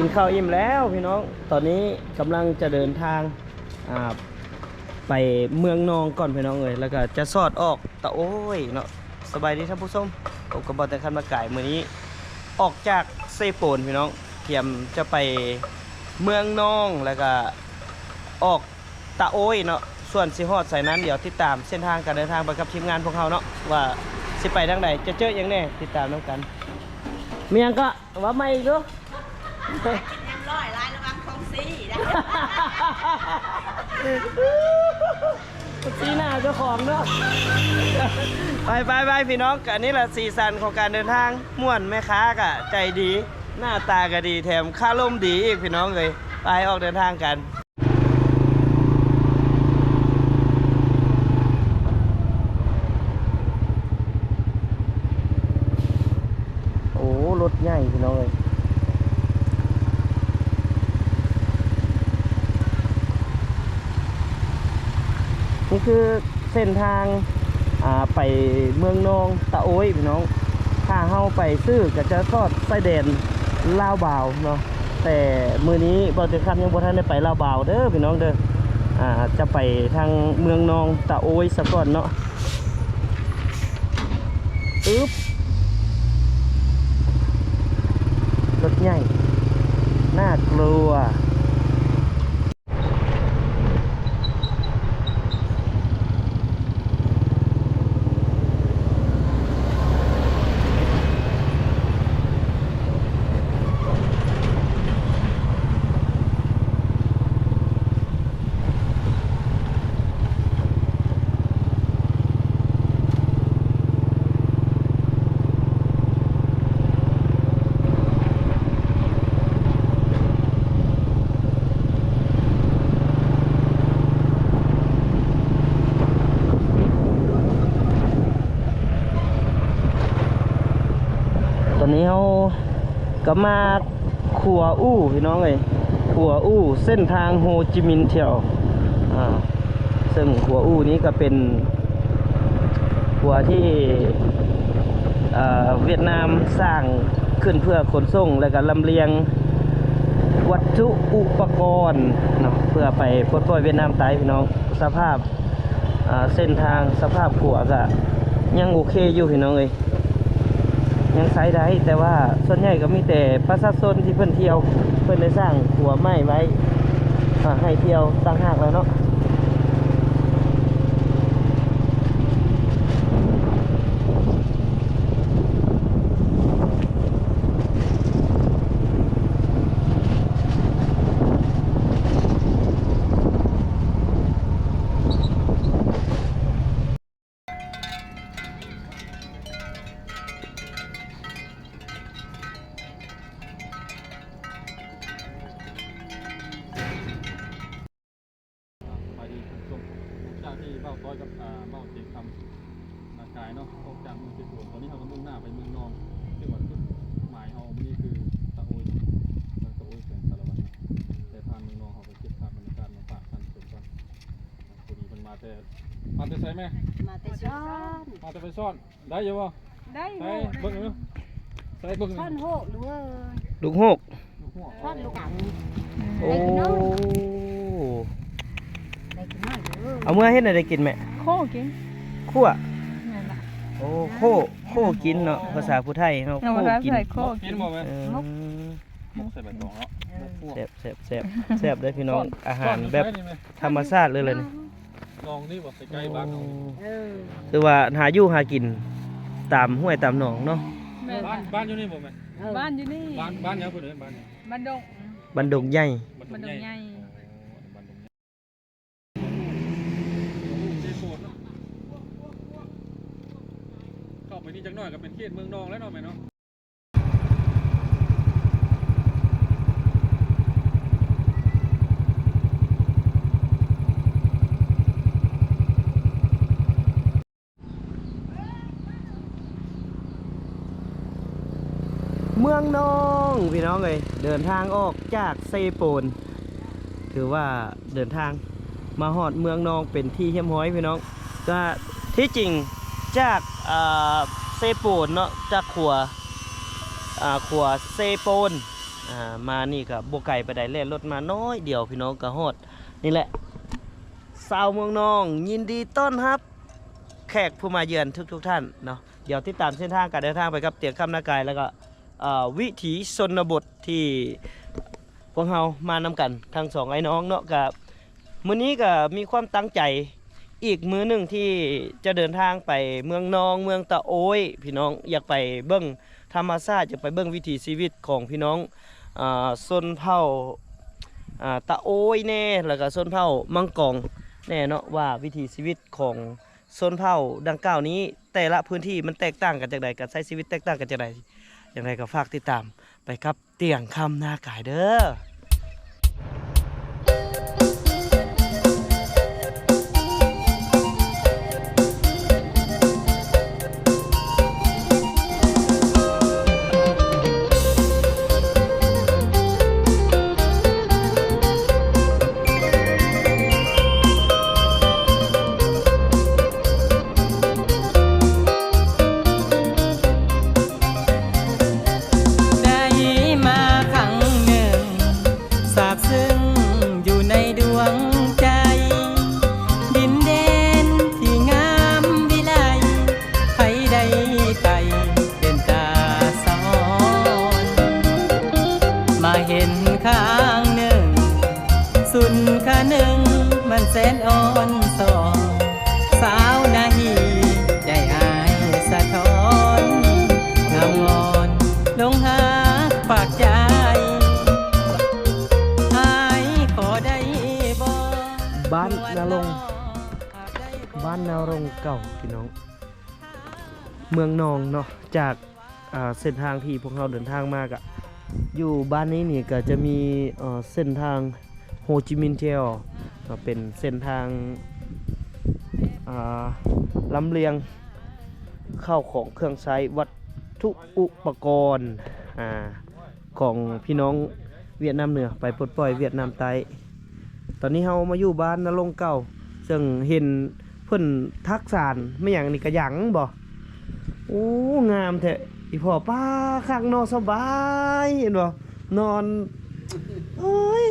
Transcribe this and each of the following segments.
กินข้าวอิ่มแล้วพี่น้อง ตอนนี้กำลังจะเดินทางไปเมืองนองก่อนพี่น้องเอ้ยแล้วก็จะสอดออกตะโอ้ยเนาะสบายดีท่านผู้ชมผมกระบอกแต่คันมาไก่มือนี้ ออกจากเซโปนพี่น้องเตรียมจะไปเมืองนองแล้วก็ออกตะโอ้ยเนาะส่วนสิฮอดใส่นั้นเดี๋ยวติดตามเส้นทางการเดินทางไปกับทีมงานพวกเขาเนาะว่าสิไปทางไหนจะเจออย่างแน่ติดตามน้ำกัน เมียงก็ว่าไม่อีกเนา กินน้ำร้อยลายระวังของซีนะสีหน้าเจ้าของเนาะไปไปไปพี่น้องอันนี้แหละสีสันของการเดินทางม่วนแม่ค้ากะใจดี หน้าตาก็ดีแถมค่าล่มดีอีกพี่น้องเลยไปออกเดินทางกันโอ้รถใหญ่พี่น้องเลย นี่คือเส้นทางไปเมืองนองตะโอ้ยพี่น้อง ถ้าเฮาไปซื้อก็จะทอดไส้แดนลาวบ่าวเนาะแต่มือนี้บอติคันยังบ่ทันได้ไปลาวบ่าวเด้อพี่น้องเด้ออ่าจะไปทางเมืองนองตะโอ้ยซะก่อนเนาะอึ๊บรถใหญ่น่ากลัว ตอนนี้เขา ก็มาขัวอู้พี่น้องเลยขัวอู้เส้นทางโฮจิมินห์เที่ยวอ่าซึ่งขัวอู้นี้ก็เป็นขัวที่เอ่อเวียดนามสร้างขึ้นเพื่อขนส่งและก็ลำเลียงวัตถุอุปกรณ์เนาะเพื่อไปปลดปล่อยเวียดนามใต้พี่น้องสภาพเส้นทางสภาพขัวก็ยังโอเคอยู่พี่น้องเลย ยังใช้ได้ แต่ว่าส่วนใหญ่ก็มีแต่ประชาชนที่เพื่อนเที่ยว เพื่อนได้สร้างหัวไม้ไว้ให้เที่ยวตั้งหากแล้วเนาะ จากที่เบ้าต้อยกับอ่าเบ้าเจงคำนากายเนาะออกจากเมืองเชียงตุนตอนนี้เราก็มุ่งหน้าไปเมืองนองที่ว่าจุดหมายเราวันนี้คือตะโอยเมืองตะโอยแขวงสารวัตรแต่ผ่านเมืองนองเขาไปเก็บภาพบรรยากาศมาฝากท่านผู้ชมกันพอดีมันมาแต่มาแต่ใส่ไหมมาแต่ช้อนมาแต่ไปซ่อนได้อยู่บ่ได้ใส่เบิ่งอยู่ใส่เบิ่งช้อนโหกด้วยลูกหกหัวช้อนลูกหลังโอ้ ได้กินน้อยด้วย เอาเมื่อเฮ็ดให้ได้กินไหมโคกินคั่วนั่นแหละโอ้โคโคกินเนาะภาษาผู้ไทยเนาะเราโคได้กินใส่โคกิกินนบ่ไหมเออใส่ใบตองเนาะหัวแซ่บแซ่บแซ่บแซ่บได้อพี่น้องอาหารซ่นแบบใส่นี่ไหมธรรมชาติเลยเลยนี่ลองนี่บ่ใกล้ๆบ้านเราเออคือว่าหาอยู่หากินตามห้วยตามหนองเนาะแม่บ้านบ้านอยู่นี่บ่แม่เออบ้านอยู่นี่บ้านบ้านยังเพิ่นเอิ้นบ้านหยังบ้านดงบันดงใหญ่บ้านดงใหญ่บ้านดงใหญ่เจโซนเนาะ เข้าไปนี่จักหน่อยก็เป็นเขตเมืองนองแล้วเนาะแม่เนาะเมืองนองพี่น้องเลยเดินทางออกจากเซโปน ถือว่าเดินทางมาหอดเมืองนองเป็นที่เฮียมห้อยพี่น้องก็ที่จริง จากเซโปนเนาะจากขัวขัวเซโปนมานี่ก็บ่ไกลไปได้แล่นรถมาน้อยเดียวพี่น้องก็ฮอดนี่แหละสาวเมืองนอง ยินดีต้อนรับ แขกผู้มาเยือนทุกๆท่านเนาะเดี๋ยวติดตามเส้นทางการเดินทางไปกับเตียงคำนากายแล้วก็วิถีชนบทที่พวกเรามานำกันทั้งสองไอ้น้องเนาะกับมื้อนี้ก็มีความตั้งใจ อีกมื้อหนึ่งที่จะเดินทางไปเมืองนองเมืองตะโอยพี่น้องอยากไปเบิ้งธรรมชาติอยากไปเบิ้งวิถีชีวิตของพี่น้องอ่าชนเผ่าาตะโอยแน่แล้วก็ชนเผ่ามังกองแน่เนาะว่าวิถีชีวิตของโซนเผ่าดังกล่าวนี้ แต่ละพื้นที่มันแตกต่างกันจากใดการใช้ชีวิตแตกต่างกันจากใดอย่างไรก็ฝากติดตามไปครับเตียงคำหน้ากายเด้อ ห็นข้างหนึ่ง สุนค่าหนึ่งมันแสนอ่อนสอนสาวนาฮีใจอายสะท้อนงามงอนลงหาฝากใจอายขอได้บ่บ้านนาลง บ้านนารงเก่าพี่น้อง เมืองนองเนาะจากเส้นทางที่พวกเราเดินทางมากอะ อยู่บ้านนี้นี่ก็จะมีเส้นทางโฮจิมินห์เทลก็เป็นเส้นทางลำเลียงเข้าของเครื่องใช้วัตถุอุปกรณ์ของพี่น้องเวียดนามเหนือไปปลดปล่อยเวียดนามใต้ตอนนี้เรามาอยู่บ้านนรงเก่า ซึ่งเห็นเพิ่อนทักษานไม่อย่างนี้กระยังบ่โอ้งามแท้ อีพ่อป้าข้างนอนสบายเห็นบ่นอนโอ้ย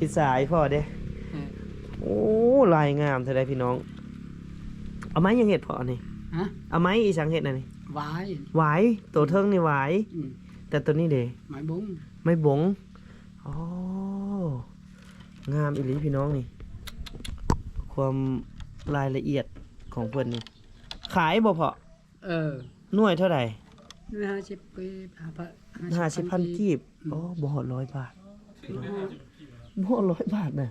อิสายพ่อเด้โอ้ลายงามแท้ได้พี่น้อง เอาไม้ยังเห็ดพ่อนี่ฮะเอาไม้อีสังเห็ดอันนี้หวายหวายตัวเทิงนี่หวายอืมแต่ตัวนี้เด้หมายบุ้งไม่บงอ๋องามอีหลีพี่น้องนี่ ความรายละเอียดของเพิ่นนี่ขายบ่พอเออ หน่วยเท่าไหร่นี่ห้าสิบปีห้าพันห้าสิบพันกีบอ๋อบ่ฮอดร้อยบาทบ่ฮอดร้อยบาทน่ะ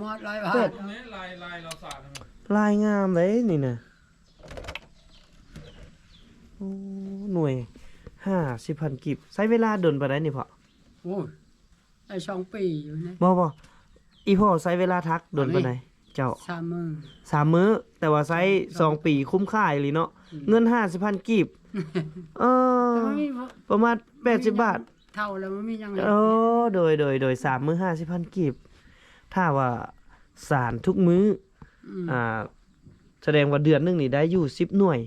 หมดร้อยบาเปิทดลายลายเราสาดลายงามเลยนี่น่ะโอ้หน่วยห้าสิบพันกีบใช้เวลาดนปานใดนี่พอโอ้ยได้สองปีอยู่นะบ่บ่อีพ่อใช้เวลาทักดนปานใดเจ้าสามมือสามมื้อแต่ว่าไซส์สองปีคุ้มค่าอีหลีเนาะ เงินห้าสิบพันกีบ เออ แต่มันมีประมาณแปดสิบบาท เท่าแล้วมันมียังไงโอ้โดยโดยโดยสามมื้อห้าสิบพันกีบ ถ้าว่าสารทุกมื้ออืมอ่า แสดงว่าเดือนหนึงนี่ได้อยู่สิบหน่วย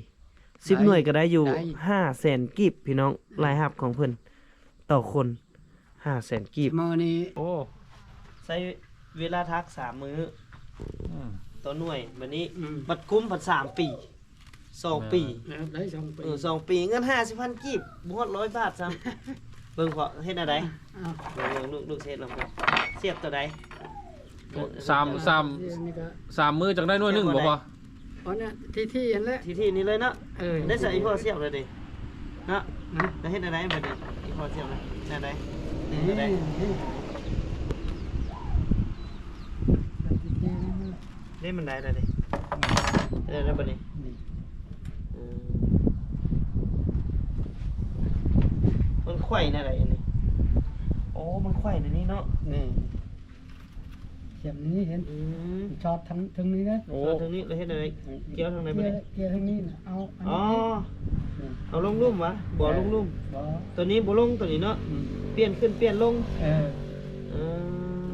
สิบได้หน่วยก็ได้อยู่ได้ ห้าแสนกีบพี่น้องรายหับของเพิ่นต่อคนห้าแสนกีบ มือนี้โอ้ใช้เวลาทักสามมื้ออืมต่อหน่วยแบบนี้อืมบัดคุ้มผัดสามปี สองปีแล้วได้สองปีเออสองปีเงินห้าสิบพันกีบบวชร้อยบาทซ้ำ เบิ่งพอเฮ็ดอะไรอ้าวเบิ่งเบิ่งลูกลูกเฮ็ดลำก่อนเสียบตัวใดสามสามเดี๋ยวนี้ก็สามมือจากได้หน่วยหนึ่งบ่พออ๋อเนี่ยที่ที่เห็นแล้วที่ที่นี่เลยเนาะเออได้ใส่อีพ่อเสียบเลยดิเนาะนะจะเฮ็ดอะไรบัดนี้อีพ่อเสียบเลยเฮ็ดอะไรเอเฮ็ดอะไรอเล่นมันได้เลยดิเฮ็ดอะไรบัดนี้ มันไขว้ในอะไรอันนี้โอ้มันไขว้ในนี้เนาะนี่เข็มนี้เห็นอืมจอดทั้งทั้งนี้นะโอ้ทางนี้แล้วเฮ็ดอะไรเกี่ยวทางไหนบัดเกียนี้ร์เกียร์ทั้งนี้นะเอาอันอ๋อนี้เอาลงลุ่มวะบ่ลงลุ่ม บ่ตัวนี้บ่ลงตัวนี้เนาะอืมเปลี่ยนขึ้นเปลี่ยนลง เออเอ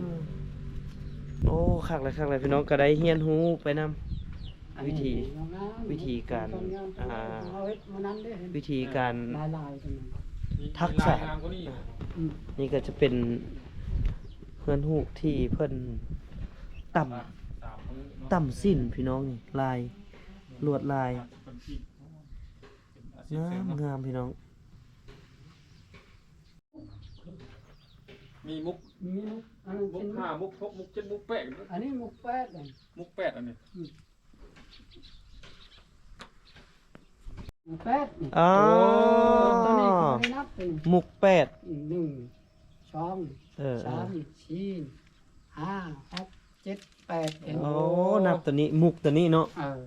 อโอ้คักเลยคักเลยพี่น้องก็ได้เฮียนฮู้ไปนำวิธีวิธีการอ่า เอาเฮ็ดมานั้นเด้อเห็นวิธีการ ลายลายๆตรงนั้นมี ทักมีษะลายงามก็นี่อยู่อืมนี่ก็จะเป็นเพื่อนหูกที่เพิ่นต่ำสามมือเนาะต่ำสิ้นพี่น้องนี่ลายลวดลายเป็นที่เป็นอาชีพงาเสริมมเนาะงามพี่น้อง มีมุกมีมุกอันนั้นมุเป็กนห้ามุกหกมุกเจ็ดมุกแปดอันนี้มุกแปดเลยมุกแปดอันนี้ มุก แปดนี่อ๋อตัวนี้ก็ไม่ได้นับเป็นมุกแปดหนึ่งสองเออเอสาอมสี่ห้าหกเจ็ดแปดเอ็ดโอ้นับตัวนี้มุกตัวนี้เนาะเออ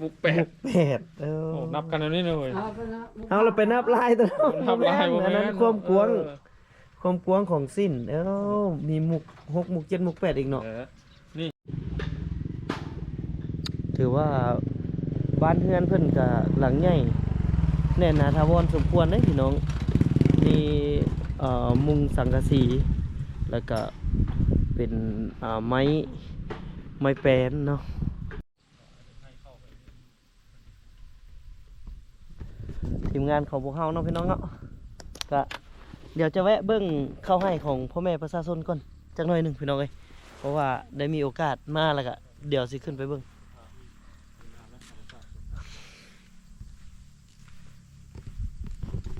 มุกแปมุดกแปดเออโอ้นับกันอันนี้เลยเอาไปนะมุกเอาเราไปนับลายตัวนั้นนับลายบ่อันแม่นั้นนความกวาง เออความกวางของสิ้นเอ้ามีมุกหกมุกเจ็ดมุกแปดอีกเนาะ เออนี่ถือว่า บ้านเพื่อนเพิ่อนก็หลังใหญ่แน่นหนาทาวรสมควรเด้พี่น้องมีมุงสังกะสี แล้วก็เป็นไม้ไม้แปรนเนาะทีมงานของพวกเฮาเนาะพี่น้องเนาะก็เดี๋ยวจะแวะเบิ้งเข้าให้ของพ่อแม่ประชาชนก่อนจักหน่อยหนึ่งพี่น้องเอ้ยเพราะว่าได้มีโอกาสมาแล้วก็เดี๋ยวสิขึ้นไปเบิ้ง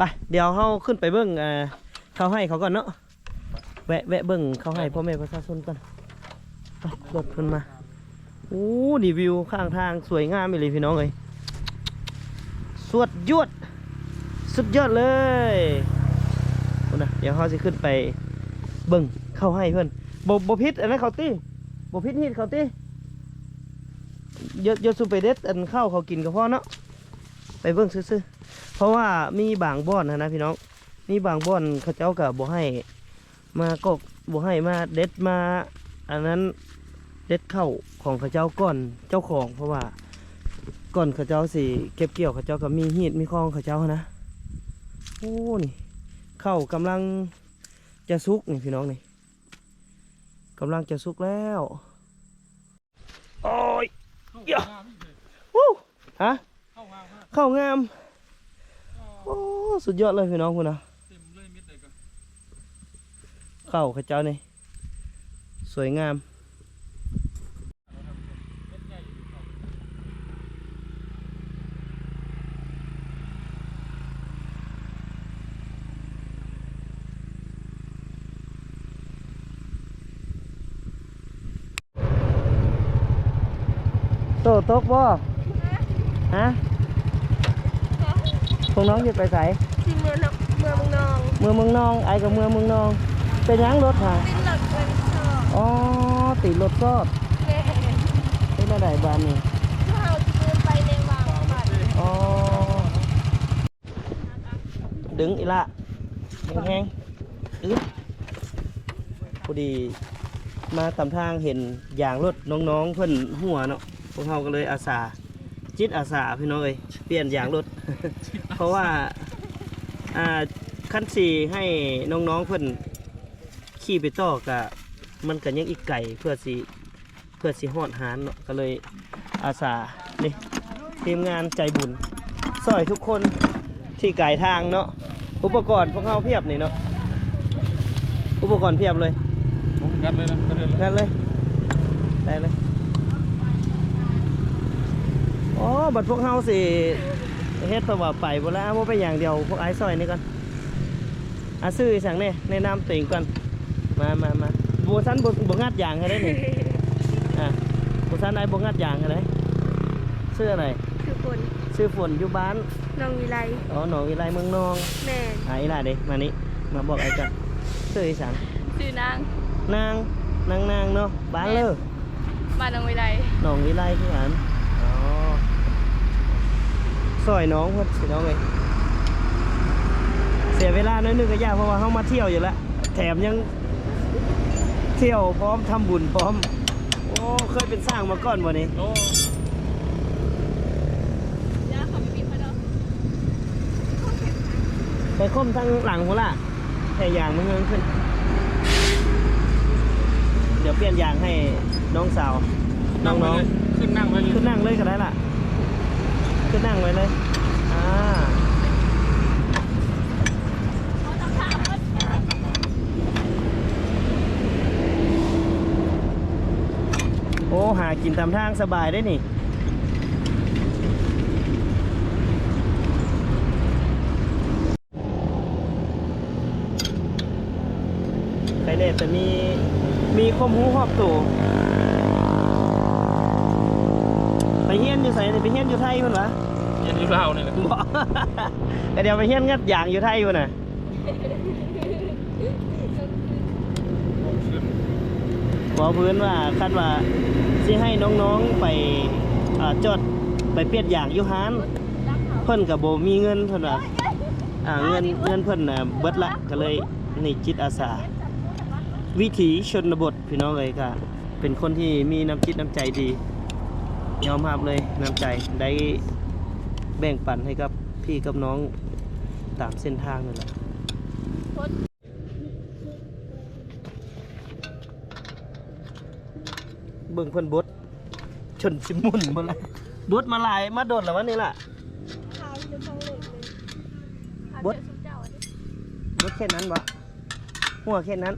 ไปเดี๋ยวเขาขึ้นไปเบิ้งเอ่อเขาให้เขาก่อนเนาะแวะแวะเบิ้งเขาให้พ่อแม่ประชาชนก่อนไปรถขึ้นมาโอ้ดีวิวข้างทางสวยงามเลยพี่น้องเลยสวดยวดสุดยอดเลยเอานะเดี๋ยวเขาจะขึ้นไปเบิ้งเข้าให้เพื่อนบบพิษอันนั้นเขาตีบพิษฮีดเขาตีเยอะเยอะสุไปเด็ดอันเข้าเขากินกับพ่อเนาะไปเบิ้งซื่อๆ เพราะว่ามีบางบ่อนนะนะพี่น้อง มีบางบ่อนเขาเจ้ากับบ่ให้มาก็บ่ให้มาเด็ดมา อันนั้นเด็ดเข้าของเขาเจ้าก่อนเจ้าของ เพราะว่าก่อนเขาเจ้าสิเก็บเกี่ยวเขาเจ้าก็มีหีดมีคลองเขาเจ้านะโอ้นี่เข้ากำลังจะสุกนี่พี่น้องนี่กำลังจะสุกแล้วโอ้ยเยอีกเลยวู้ฮะเข้างามมาก เข้างามโอ้ สุดยอดเลยพี่น้องคุณนะเต็มเลยเม็ดเลยก็เข้าเขาเจ้านี่ สวยงามเม็ดใหญ่อยู่เข้าโตตกบ่ฮะ พวกน้องจะไปใส่ที่เมืองนเมืองนองเมืองเมืองนองไอ้กับเมืองเมืองนอง เป็นหยังรถค่ะเป็นหลักเป็นชอบอ๋อติดรถซอดแม่เป็นอะไรบ้านนี่ข้าวที่เดินไปในวังบัดอ๋อดึงอีละแห้งๆอึ๊บพอดีมาตำทางเห็นอย่างรถน้องๆเพิ่นหัวเนาะพวกเราก็เลยอาสาจิตอาสาพี่น้องเอ้ยเปลี่ยนอย่างรถ เพราะว่าอ่าขั้นสี่ให้น้องๆเพิ่นขี่ไปต่อกะมันกันยังอีกไก่เพื่อสิเพื่อสิหอดหานเนาะก็เลยอาสานี่ทีมงานใจบุญซอยทุกคนที่ไก่ทางเนาะอุปกรณ์พวกเขาเพียบนี่เนาะอุปกรณ์เพียบเลยผมงัดเลยนะกระเด็นเลยนั่นเลยได้เลยอ๋อบัดพวกเฮาสิ เฮ็ดเพราะว่าไปบ่แล้วบ่ไปอย่างเดียวพวกไอ้ซอยนี่ก่อนอาซื้ออีสังนี่แนะนำตัวเองก่อนมามามาบ่ซันบ่บ่งัดอย่างให้ได้นี่อะบ่ซันไอ้บ่งัดอย่างให้ได้ชื่ออะไรคือคนชื่อฝนอยู่บ้านนองวิไลอ๋อหนองวิไลเมืองนองแม่อะอีหล่ะเด้มานี่มาบอกไอ้กันชื่ออีสังชื่อนางนางนางนางเนาะบ้านเลอมานองวิไลหนองวิไลที่หันอ๋อซ อยน้องเพิ่นสิน้องเลยเสียเวลาน้อยหนึงก็ยากเพราะว่าเฮามาเที่ยวอยู่แล้วแถมยังเที่ยวพร้อมทำบุญพร้อม โอ้เคยเป็นสร้างมาก่อนบ่นี่โอ้ย่าขอไปบีบมาเนาะไปคมทั้งหลังหัวละแค่ยางมันเงินขึ้น เดี๋ยวเปลี่ยนยางให้น้องสาว น้องไปน้องเลยขึ้นนั่งไปเลยขึ้นนั่งเลยก็ได้ล่ะ ก็นั่งไว้เลย อ่าโอ้หากินตามทางสบายได้นี่ไปเด็ดแต่มีมีความูหอบตัว ไปเฮียนอยู่ไสนี่ไปเฮียนอยู่ไทยมันวะเย็นที่เราเนี่ยแหละบอกก็เดี๋ยวไปเฮียนงัดอย่างอยู่ไทยอยู่น่ะบอกพื้นว่าคาดว่าสิให้น้องๆไปอ่าจดไปเปลี่ยนอย่างอยู่ฮาน เพิ่นกับโบมีเงินเพิ่นว่าอ่าเงินเงินเพิ่นน่ะเบิดละก็เลยนี่จิตอาสา วิถีชนบทพี่น้องเลยก็เป็นคนที่มีน้ำจิตน้ำใจดี ยอมรับเลยน้ำใจได้แบ่งปันให้กับพี่กับน้องตามเส้นทางนั่นแหละเบิ่งเพิ่นบดชนสิหมุนบ่ละบดมาหลายมาโดดแล้ววันนี้ล่ะข้าวจะต้องเล็กเลยบดบดแค่นั้นบ่หัวแค่นั้น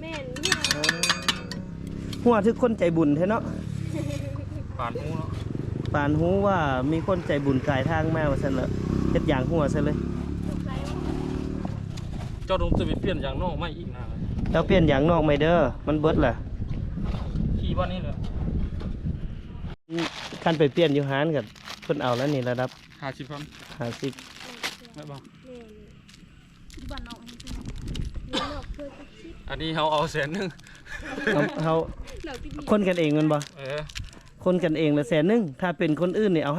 แม่นเนี่ยเออหัวทุกคนใจบุญแท้เนาะ ผ่านหูเนาะปานหูว่ามีคนใจบุญกายทางแมวซะเลยเฮ็ดอย่างหัวซะเลย เจ้าดมจะไปเปลี่ยนอย่างนอกไม่อีกนะแล้วเปลี่ยนอย่างนอกไหม่เด้อ มันเบิดล่ะขี่บ้านนี้เลยคันไปเปลี่ยนอยู่หานกับเพิ่นเอาแล้วนี่ระดับห้าสิบพัน50ไม่บ้าบ้านนอกนี่ใช่ไหมเลี้ยงนอกเพื่อจะคิดอันนี้เขาเอาแสนหนึ่งเฮาเฮาหนักที่ดีคนกันเองแมันบ่เออ คนกันเองละแสนหนึงถ้าเป็นคนอื่นนี่เอา50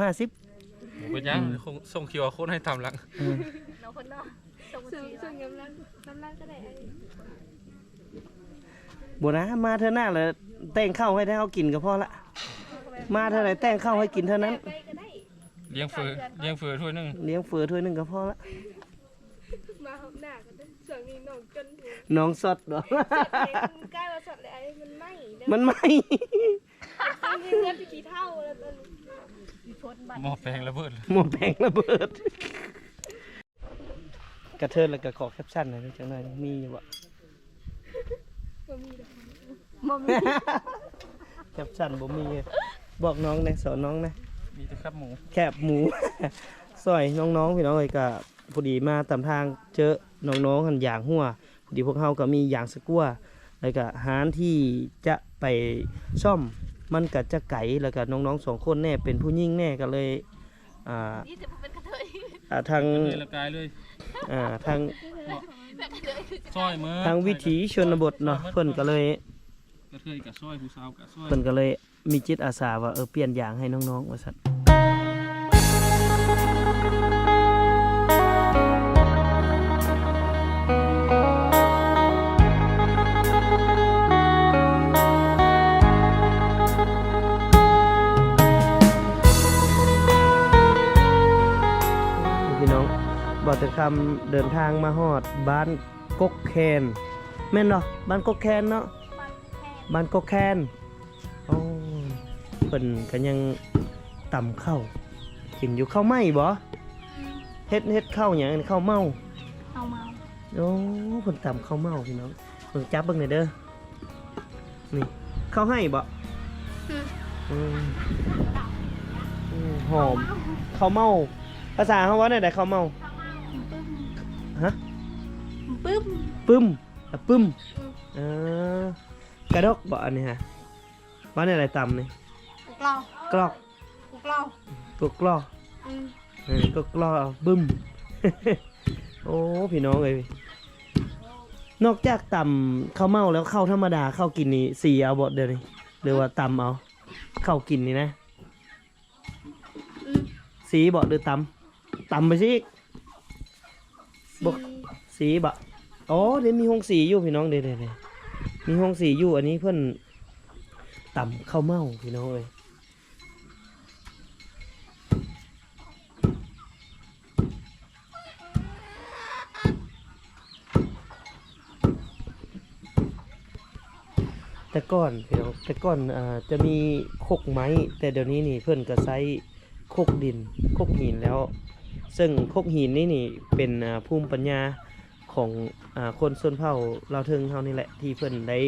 เป็นยังคงส่งคิวอาโค้ดให้ทำหลังเออน้องคนนอกส่งส่งส่งกำลังกำลังก็ได้ไอ้บ่นะมาเท่าหน้าแล้วแต่งข้าวให้ได้เฮากินก็พอละ มาเท่าไหร่แต่งข้าวให้กินเท่านั้น ไปก็ได้เลี้ยงเฟือเลี้ยงเฟือถ้วยหนึงเลี้ยงเฟือถ้วยหนึงก็พอละ มาหอบหน้ากันด้วยส่วนนี้น้องจนหัวน้องสดเนาะใกล้เราสัตว์เลยไอ้มันไหม้เด้อมันไม่ มันมีเลือดกี่เท่าแล้วตอนนี้พ้นบัตรหม้อแปลงระเบิดเลยหมอแปลงระเบิด กระเทินแล้วก็ขอแคปชั่นหน่อยจังหน่อยมีอยู่บ่บ่มีดอกบ่มีแคปชั่นบ่มีบอกน้องนะสอนน้องนะ มีแต่ครับหมูแคบหมู ซอยน้องๆพี่น้องเลยก็พอดีมาตามทางเจอน้องๆหันอย่างหัวพอดีพวกเขาก็มีอย่างสกัวแล้วก็หารที่จะไปซ่อม มันก็จะไก่แล้วก็น้องๆสองคนแน่เป็นผู้ยิ่งแน่ก็เลยอ่านี่จะเป็นกระเทยอ่าทางเลยละกายเลยอ่าทางซอยมือทางวิถีชนบทเนาะเพิ่นก็เลยกระเทยกับซอยผู้สาวกับซอยเพิ่นก็เลยมีจิตอาสาว่าเออเปลี่ยนอย่างให้น้องๆว่าซั่นพี่ บ่แต่คำเดินทางมาฮอดบ้านกกแคนแม่นเนาะบ้านกกแคนเนาะบ้านกกแคนโอ้เพิ่นก็ยังต่ำข้าวกินอยู่ข้าวไหม้บ่เฮ็ดเฮ็ดข้าวหยังอันข้าวเมาเอามาโอ้เพิ่นต่ำข้าวเมาพี่น้องเพิ่นจับเบิ่งหน่อยเด้อนี่ข้าวให้บ่อืมอืมหอมข้าวเมา ภาษาเขาว่าได้ไดข้าวเมาฮะ ปึ้มปึ้มอะปึ้มเออกระดกบ่อันนี้ฮะว่าในอะไรต่ำนี่กล้าวกลอกกล้าวตัวกลอกอืมเออก็กลอกบึ้มโอ้พี่น้องเอ้ยนอกจากต่ำข้าวเมาแล้วข้าวธรรมดาข้าวกินนี่สีเอาบดเดี๋ยวนี้หรือว่าต่ำเอาข้าวกินนี่นะอืมสีบ่หรือต่ำต่ำไปสิบอกสีบ่ อ๋อเดี๋ยวมีห้องสีอยู่พี่น้องเดี๋ยวเดี๋ยวเดี๋ยวมีห้องสีอยู่อันนี้เพื่อนต่ำข้าวเมาพี่น้องเอ้ยแต่ก่อนพี่น้องแต่ก่อนอ่าจะมีโคกไม้ แต่เดี๋ยวนี้นี่เพื่อนก็ใช้โคกดินโคกหินแล้ว ซึ่งโคกหินนี่นี่เป็นภูมิปัญญา ของอ่าคนส่วนเผ่าเราวเทิงเฮานี่แหละ ที่เพื่อนได้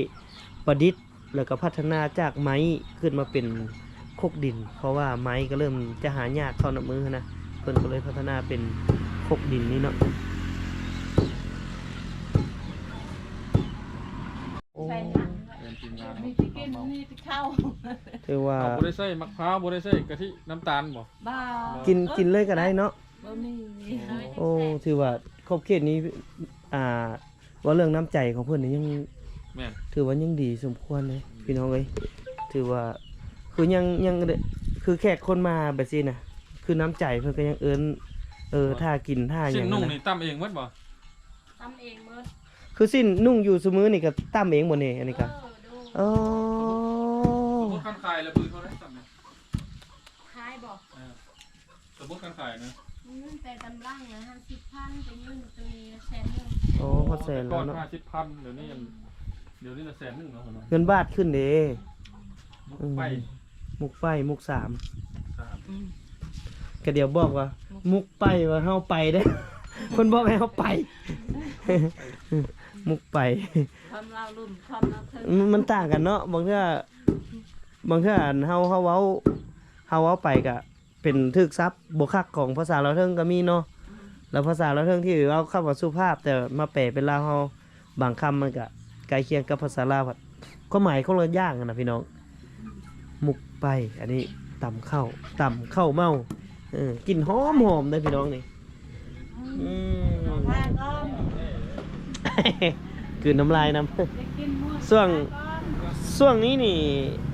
ประดิษฐ์แล้วก็พัฒนาจากไม้ขึ้นมาเป็นคกดิน เพราะว่าไม้ก็เริ่มจะหายากเข้านับมือนะเพิ่นก็เลยพัฒนาเป็นคกดินนี่เนาะโอ้ใส่หนังเรียนทีมงานมีเนาะที่กินเมามีที่เข้าถือว่าเอาบ่ได้ใส่มะพร้าวบ่ได้ใส่กะทิน้ำตาลบ่บ้ากินกินเลยก็ได้เนาะบ่มีโอ้ถือว่าครอบเขตนี้ อ่า ว่าเรื่องน้ำใจของเพื่อนนี่ยังแม่น ถือว่ายังดีสมควรเลยพี่น้องเอ้ยถือว่า คือยังยังคือแขกคนมาแบบนี้นะคือน้ำใจเพื่อนก็ยังเอิ้นเออถ้ากินถ้าอชิ้นย่างนุ่นั้งนนี่นะตำเองหมดบ่ทำเองเมื่อคือสิ้นนุ่งอยู่สมือนี่ก็ตั้มเองหมดนี่อันนี้ก็เออดูอ๋อสมมุติคันขายแล้วปืนเขาได้ตำเนี่ยคายบอกเออสมมุติคันขายนะอืมแต่ตำร่างนะห้าสิบพันไปยื่นตัวนี้แสนหนึ่ง โอ้พอแสนก่แล้อวนเนาะห้าสิบพันเดี๋ยวนี้ยังเดี๋ยวนี้ละแสนหนึ่งแล้วเหรอเงินบาทขึ้นเด้มุกไปมุกไฟมุกสามสามก็เดี๋ยวบอกว่า มุกไปว่าเฮาไปได้คนบอกให้เฮาไป มุกไปทำเราลุ่มทำเราเถิงมันมันต่างกันเนาะบางเทื่อบางเทื่ออันเฮาเฮาเว้าเฮาเว้าไปก็เป็นทึกซับบ่คักของภาษาลาวเทิงก็มีเนาะ แล้วภาษาลาวเทิงที่เว้าคำว่าสุภาพ แต่มาแปลเป็นลาวเฮาบางคำมันก็ใกล้เคียงกับภาษาลาวอะก็หมายคนละอย่างกันนะพี่น้อง มุกไปอันนี้ตำข้าวตำข้าวเมาเออกลิ่นหอมหอมเลยพี่น้องนี่อืมแม่ก็คือน้ำลายน้ำได้กินมั่วส่วงส่วงนี้นี่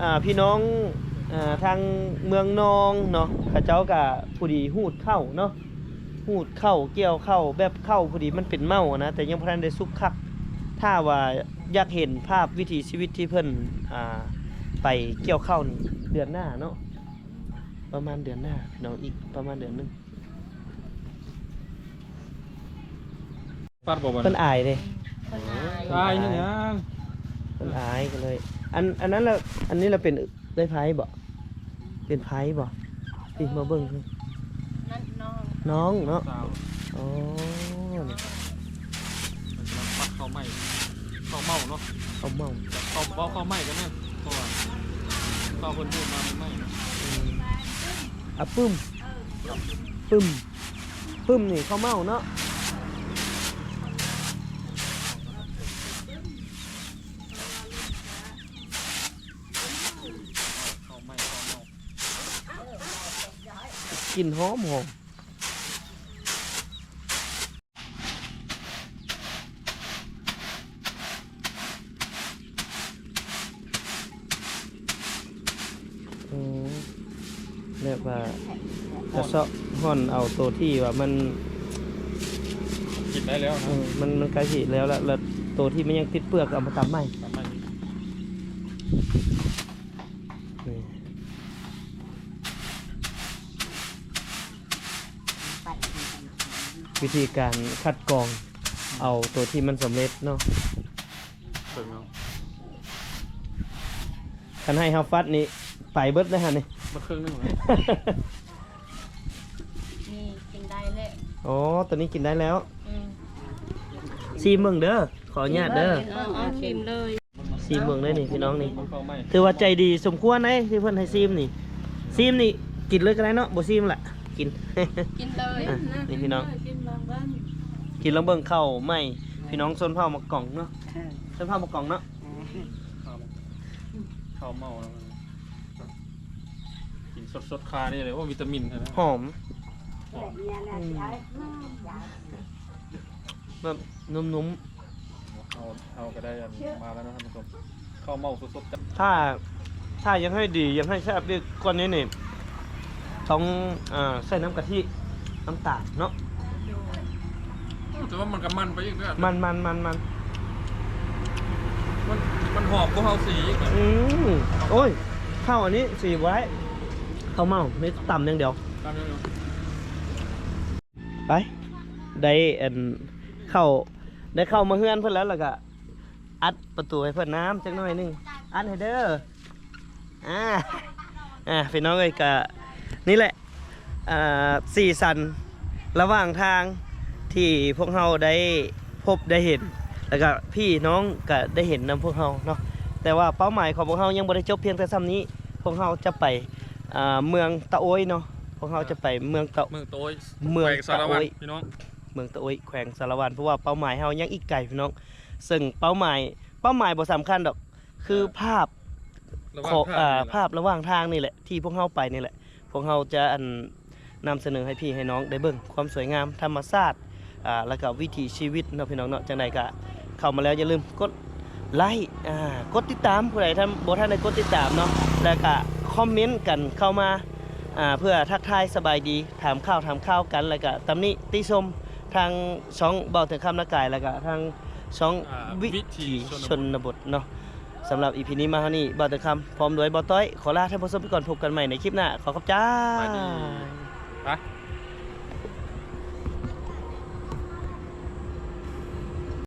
อ่าพี่น้องอ่าทางเมืองนองเนาะเขาเจ้ากับผู้ดีหูดเข้าเนาะ หูดเข้าเกี่ยวเข้าแบบเข้าผู้ดีมันเป็นเมาอะนะ แต่ยังพทันได้สุกคัก ถ้าว่าอยากเห็นภาพวิถีชีวิตที่เพิ่นอ่าไปเกี่ยวเข้านี่เดือนหน้าเนาะประมาณเดือนหน้าพี่น้องอีกประมาณเดือนหนึงปัดบ่บ่เพิ่นอายเลยตายยังยังเพิ่นอายก็เลย อันอันนั้นละอันนี้เราเป็นได้ไพ่บ่เป็นไพ่บ่พี่มาเบิ่งเพิ่นนั่ นน้องน้องเนาะสาวอ๋อนี่มันกำลังปัดเข้าไหม้เข้าเมาเนาะเอาเมาเข้าบ่เข้าไหม้กันแน่เพราะว่าเข้าคนพูดมามันไหม้เนาะอืมอะปึ้มปึ้มปึ้มนี่เขาเมาเนาะเข้าไหม้เข้าเมากลิ่นหอมหอมอืมเรียกว่ากระเซาะ ห่อนเอาตัวที่ว่ามันกินได้แล้วเอนะอมันมันใกล้สิแล้วละแล้วตัวที่มันยังติดเปลือกเอามาตำใหม่ทำไมนี่วิธีการคัดกรองเอาตัวที่มันสำเร็จเนาะเปิดเนาะคันให้เฮาฟัดนี่ไปเบิดเลยฮะนี่ มาครึ่งหนึงเหรอ อ๋อตัวนี้กินได้แล้วอืมซีเมืองเด้อขออนุญาตเด้อเอาเอาชิมเลยซีเมืองเลยนี่พี่น้องนี่มันเข้าไหม้ถือว่าใจดีสมควรเลยที่เพิ่นให้ซีมนี่ซีมนี่กินเลยก็ได้เนาะบ่ซีมล่ะกิน กินเลยอะนี่พี่น้อง กินบางบ้านกินแล้วเบิ่งเข้าวไหม่พี่น้องส้นเผามากล่องเนาะส้นเผามากล่องเนาะเข้าเข้าเมาแล้วกินสดๆคานี่เลยว่าวิตามินใช่ไหมหอมหอม แบบนุ่มเอาเอาก็ได้อันมาแล้วนะท่านผู้ชมเข้าเมาสดๆจ้ะๆ ถ้า ถ้ายังให้ดียังให้แซ่บดีกว่านี้นี่ต้องอ่าใส่น้ำกะทิ น้ำตาลเนาะ แต่ว่ามันก็มันไปอีกด้วยมันมันมันมันมันมันหอมกว่าเฮาสีอีกอะอืมโอ้ย ข้าวอันนี้สีไว้ข้าวเมาไม่ต่ำอย่างเดียว ตามนี้เนาะ ไปได้อันเข้าได้เข้ามาเฮือนเพิ่นแล้วล้วก็อัดประตูให้เพิ่นน้ำจักหน่อยนึงอัดให้เด้ออ่าอ่าพี่น้องเอ้ยก็นี่แหละอ่าสี่สันระหว่างทางที่พวกเราได้พบได้เห็น แล้วก็พี่น้องก็ได้เห็นนำพวกเราเนาะแต่ว่าเป้าหมายของพวกเรายังบ่ได้จบเพียงแต่ซ้ำนี้ พวกเราจะไปอ่าเมืองตะโอยเนาะ วกเราจะไปเมืองตะเมืองโต้ยเมืองแขวสารตะวัโอตรยพี่น้องเมืองตะโอยแขวงสารวันเพราะว่าเป้าหมายเฮายังอีกไกลพี่น้อง ซึ่งเป้าหมายเป้าหมายบ่สำคัญดอก คือภาพระหว่างของทางอ่านี่แหละภาพระหว่างทางนี่แหละที่พวกเฮาไปนี่แหละพวกเฮาจะอันนำเสนอให้พี่ให้น้องได้เบิ่งความสวยงามธรรมชาติอ่าแล้วก็วิถีชีวิตเนาะพี่น้องเนาะจังไดก็เข้ามาแล้วอย่าลืมกดไลค์อ่ากดติดตามผู้ใดท่านบ่ทันได้กดติดตามเนาะแล้วก็คอมเมนต์กันเข้ามา อ่าเพื่อทักทายสบายดีถามข้าวถามข้าวกันแล้วก็ตำนี้ติชมทางช่องเบาถึงคำละกายแล้วก็ทางช่องอ่าวิวิถีถีชนบทเนาะสำหรับอีพีนี้มาเท่านี้บาวตะคำพร้อมด้วยบ่าต้อย ขอลาท่านผู้ชมไปก่อนพบกันใหม่ในคลิปหน้าขอขอบใจไปดี ไป